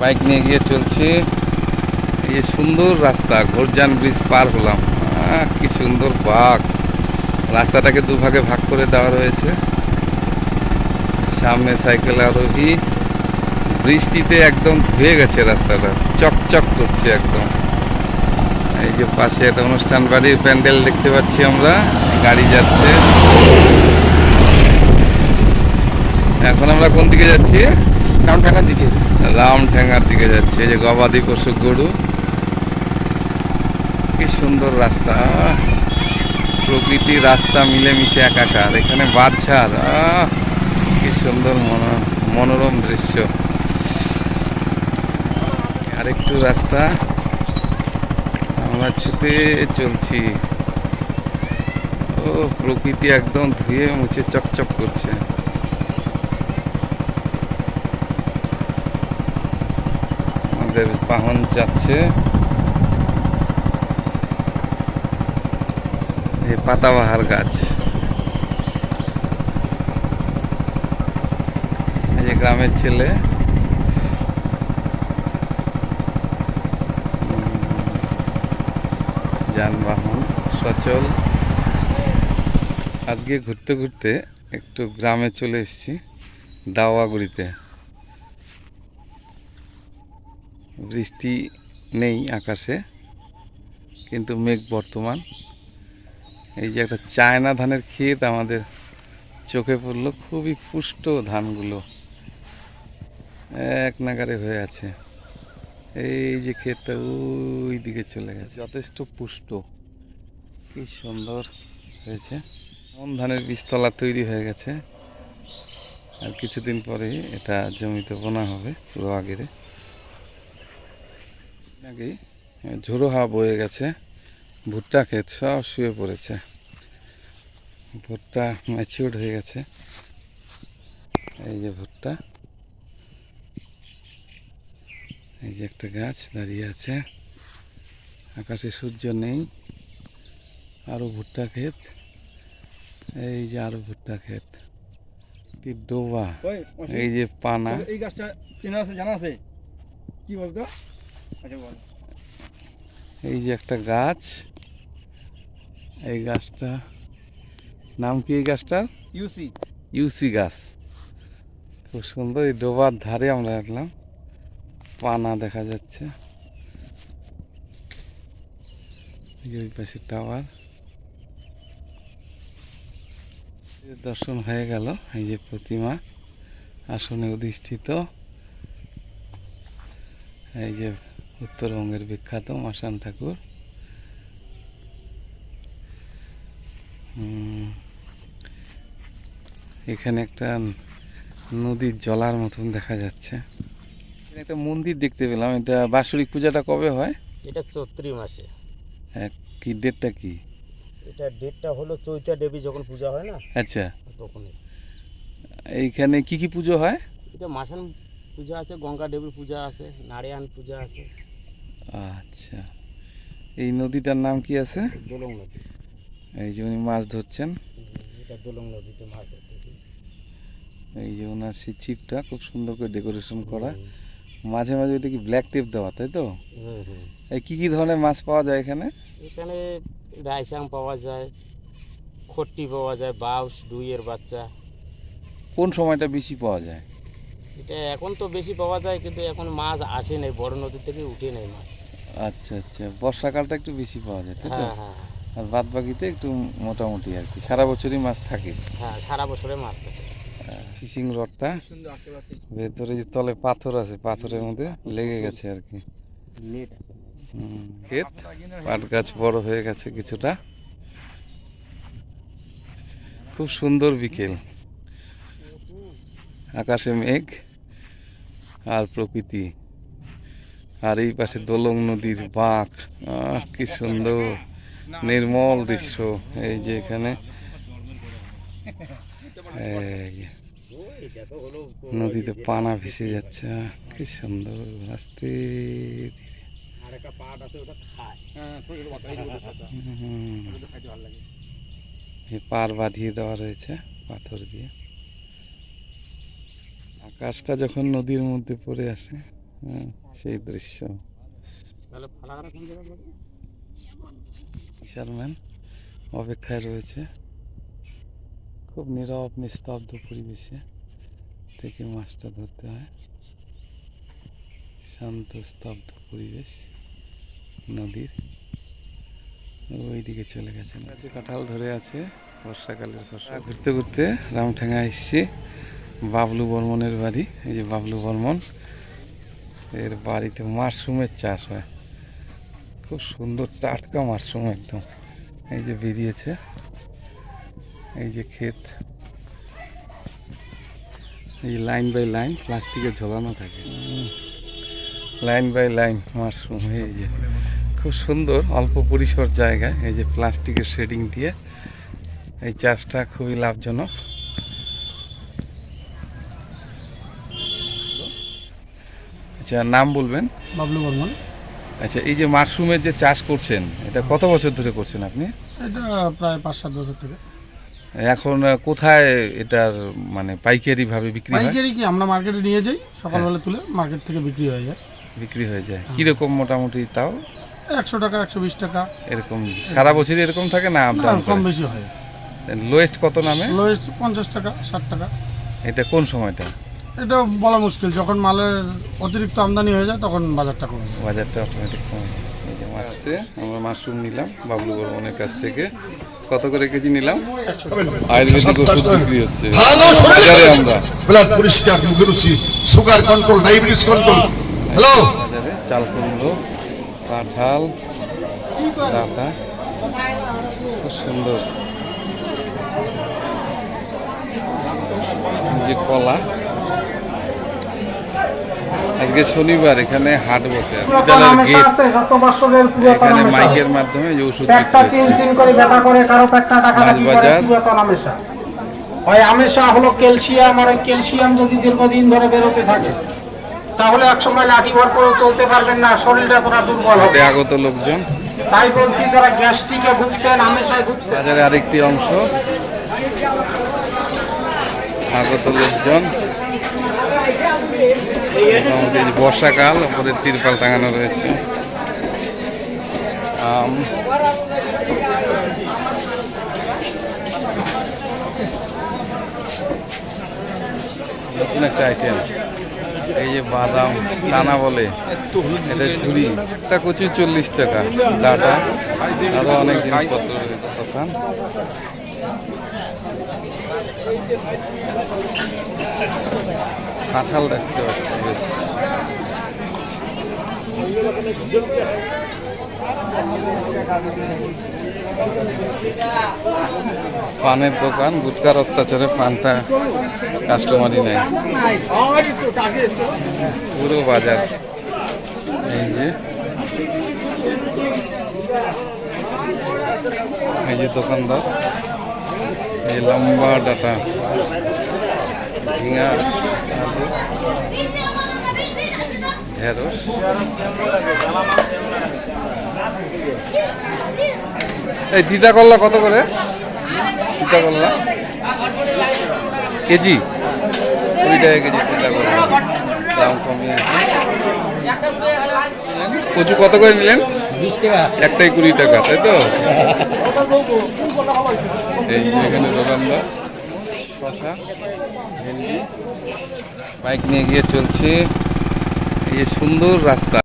Bike নিয়ে গিয়ে চলছি। এই সুন্দর রাস্তা ঘোরজান ব্রিজ পার হলাম। কি সুন্দর বাঘ। রাস্তাটাকে দুভাগে ভাগ করে দেওয়া রয়েছে। সামনে সাইকেল আরোহী। বৃষ্টিতে একদম ধুয়ে গেছে রাস্তাটা। চকচক করছে একদম। এই যে পাশে একটা অনুষ্ঠান বাড়ির প্যান্ডেল দেখতে পাচ্ছি আমরা। গাড়ি যাচ্ছে। এখন আমরা কোন দিকে যাচ্ছি? রামটাকার দিকে? রামঠেঙ্গার দিকে যাচ্ছি যে গবাদি পশু গরু। কি সুন্দর রাস্তা! প্রকৃতি রাস্তা মিলেমিশে একাকার, এখানে আহ! কি সুন্দর মনো- মনোরম দৃশ্য। আরেকটু রাস্তা। আমরা ছুটে চলছি। ও, প্রকৃতি একদম ধুয়ে মুছে চকচক করছে। আমাদের বাহন যাচ্ছে। পাতাবাহার গাছ। এই গ্রামের ছেলে। যানবাহন সচল। আজকে ঘুরতে ঘুরতে একটু গ্রামে চলে এসেছি, দাওয়াগুড়িতে। বৃষ্টি নেই আকাশে, কিন্তু মেঘ বর্তমান। এই যে একটা চায়না ধানের ক্ষেত আমাদের চোখে পড়ল, খুবই পুষ্ট ধানগুলো। এক নাগারে হয়ে আছে। এই যে ক্ষেতটা ওই দিকে চলে গেছে। যথেষ্ট পুষ্ট। কি সুন্দর হয়েছে। মন ধানের বীজতলা তৈরি হয়ে গেছে। আর কিছুদিন পরে এটা জমিতে বোনা হবে, পুরো আগেরে। নাকি ঝোড়ো হাওয়া বয়ে গেছে ভুট্টা ক্ষেত সব শুয়ে পড়েছে। ভুট্টা ম্যাচিউর্ড হয়ে গেছে। এই যে ভুট্টা। এই যে একটা গাছ দাঁড়িয়ে আছে। আকাশে সূর্য নেই। আরও ভুট্টা ক্ষেত। এই যে আরও ভুট্টা ক্ষেত। ডোবা। এই যে পানা। এই গাছটা চেনা আছে জানা আছে? কি বলতো? বল এই যে একটা গাছ এই গাছটা নাম কি এই গাছটার? ইউসি ইউসি গাছ। খুব সুন্দর এই ডোবার ধারে আমরা রাখলাম পানা দেখা যাচ্ছে। ওই পাশে টাওয়ার। দর্শন হয়ে গেল এই যে প্রতিমা আসনে অধিষ্ঠিত। এই যে উত্তরবঙ্গের বিখ্যাত মাসান ঠাকুর। এখানে একটা নদীর জলার মতন দেখা যাচ্ছে। একটা মন্দির দেখতে পেলাম। এটা বাৎসরিক পূজাটা কবে হয়? এটা চৈত্রি মাসে। কি ডেটটা কি? এটা ডেটটা হলো চৈতা দেবী যখন পূজা হয় না? আচ্ছা। তখনই। এইখানে কি কি পুজো হয়? এটা মাসান পূজা আছে গঙ্গা দেবীর পূজা আছে নারায়ণ পূজা আছে। আচ্ছা। এই নদীটার নাম কি আছে? দোলং নদী। এই যে উনি মাছ ধরছেন। এটা দোলং নদীতে মাছ এই যে ওনার সেই ছিপটা খুব সুন্দর করে ডেকোরেশন করা। মাঝে মাঝে ওইটা কি ব্ল্যাক টেপ দেওয়া তাই তো। এই কি কি ধরনের মাছ পাওয়া যায় এখানে? এখানে রাইসাং পাওয়া যায় খট্টি পাওয়া যায় বাউস ডুইয়ের বাচ্চা। কোন সময়টা বেশি পাওয়া যায়? এটা এখন তো বেশি পাওয়া যায় কিন্তু এখন মাছ আসে নাই বড় নদী থেকে উঠে নেই মাছ। আচ্ছা আচ্ছা। বর্ষাকালটা একটু বেশি পাওয়া যায় তাই তো? হ্যাঁ হ্যাঁ। আর বাদ বাকিতে একটু মোটামুটি আর কি। সারা বছরই মাছ থাকে। হ্যাঁ সারা বছরে মাছ থাকে। ফিশিং রডটা? সুন্দর ভেতরে যে তলে পাথর আছে পাথরের মধ্যে লেগে গেছে আর কি। ক্ষেত পাট গাছ বড় হয়ে গেছে কিছুটা। খুব সুন্দর বিকেল। আকাশে মেঘ আর প্রকৃতি। আর এই পাশে দোলং নদীর বাঁক কি সুন্দর নির্মল দৃশ্য, এই যে এখানে। নদীতে পানা ভেসে যাচ্ছে কি সুন্দর আস্তে পার বাঁধিয়ে দেওয়া রয়েছে, পাথর দিয়ে। আকাশটা যখন নদীর মধ্যে পড়ে আসে সেই দৃশ্য? ফিশারম্যান অপেক্ষায় রয়েছে। খুব নীরব, নিস্তব্ধ পরিবেশে থেকে মাছটা ধরতে হয়। শান্ত, স্তব্ধ পরিবেশ, নদীর। ওইদিকে চলে গেছে। কাঁঠাল ধরে আছে। বর্ষাকালের ফসল। ঘুরতে ঘুরতে রামঠাঙ্গা এসেছি। বাবলু বর্মনের বাড়ি। এই যে বাবলু বর্মন এর বাড়িতে মাশরুমের চাষ হয়। খুব সুন্দর টাটকা মাশরুম একদম। এই যে বেরিয়েছে। এই যে ক্ষেত। এই লাইন বাই লাইন প্লাস্টিকে ঝোলানো থাকে। লাইন বাই লাইন মাশরুম, এই যে। খুব সুন্দর, অল্প পরিসর জায়গায় এই যে প্লাস্টিকের শেডিং দিয়ে এই চাষটা খুবই লাভজনক। আচ্ছা নাম বলবেন? বাবলু বর্মন। আচ্ছা এই যে মাশরুমের যে চাষ করছেন এটা কত বছর ধরে করছেন আপনি? এটা প্রায় পাঁচ সাত বছর থেকে এখন কোথায় এটার মানে পাইকারি ভাবে বিক্রি হয়? পাইকারি কি আমরা মার্কেটে নিয়ে যাই সকালবেলা তুলে মার্কেট থেকে বিক্রি হয়ে যায়। বিক্রি হয়ে যায়। কীরকম মোটামুটি তাও? একশো টাকা একশো বিশ টাকা। এরকম সারা বছরই এরকম থাকে না কম বেশি হয়। লোয়েস্ট কত নামে? লোয়েস্ট পঞ্চাশ টাকা ষাট টাকা। এটা কোন সময়টা? এটা বলা মুশকিল। যখন মালের অতিরিক্ত আমদানি হয়ে যায় তখন বাজারটা কমে যায়। বাজারটা অটোমেটিক কমে যায়। এই যে মাছ আছে। আমরা মাশরুম নিলাম বাবলু বর্মনের কাছ থেকে। কত করে কেজি নিলাম? আয়ুর্বেদিক ওষুধ বিক্রি হচ্ছে। বাজারে আমরা। ব্লাড পরিষ্কার মুখরুচি sugar control diabetes control hello বাজারে চাল কুমড়ো কাঁঠাল ডাটা। খুব সুন্দর। যে কলা। আজকে শনিবার এখানে হাট বসে বিদ্যালয়ের গেট এখানে মাইকের মাধ্যমে যে ওষুধ বিক্রি হচ্ছে। করে ব্যথা করে কারও পেটটা টাকা বাজার। আমেশা হয় আমেশা হলো ক্যালসিয়াম আর ক্যালসিয়াম যদি দীর্ঘদিন ধরে বেরোতে থাকে তাহলে একসময় লাঠি ভর করে চলতে পারবেন না শরীরটা তোরা দুর্বল হবে। আগত লোকজন। তাই বলছি যারা গ্যাস্ট্রিকে ভুগছেন আমেশায় ভুগছেন। বাজারে আরেকটি অংশ। আগত লোকজন। বর্ষাকাল ওপরে তিরপাল টাঙানো রয়েছে। আম, নতুন একটা আইটেম এই যে বাদাম, দানা বলে, এটা ঝুড়ি। একটা কচি চল্লিশ টাকা, ডাটা। আরও অনেক জিনিসপত্র রয়েছে দোকান। কাঁঠাল দেখতে পাচ্ছি, বেশ। পানের দোকান গুটকার অত্যাচারে পানটা কাস্টমারই নেই পুরো বাজার। এই যে। এই যে দোকানদার, এই লম্বা ডাটা। ঝিঙা ঢেঁড়স এই তিতা করলা কত করে? তিতা করলা। কেজি? কুড়ি টাকা কেজি তিতা করলা। দাম কমিয়ে কচু কত করে নিলেন? একটাই কুড়ি টাকা তাই তো? এই এখানে দোকানদার ভেন্ডি বাইক নিয়ে গিয়ে চলছে। এই সুন্দর রাস্তা।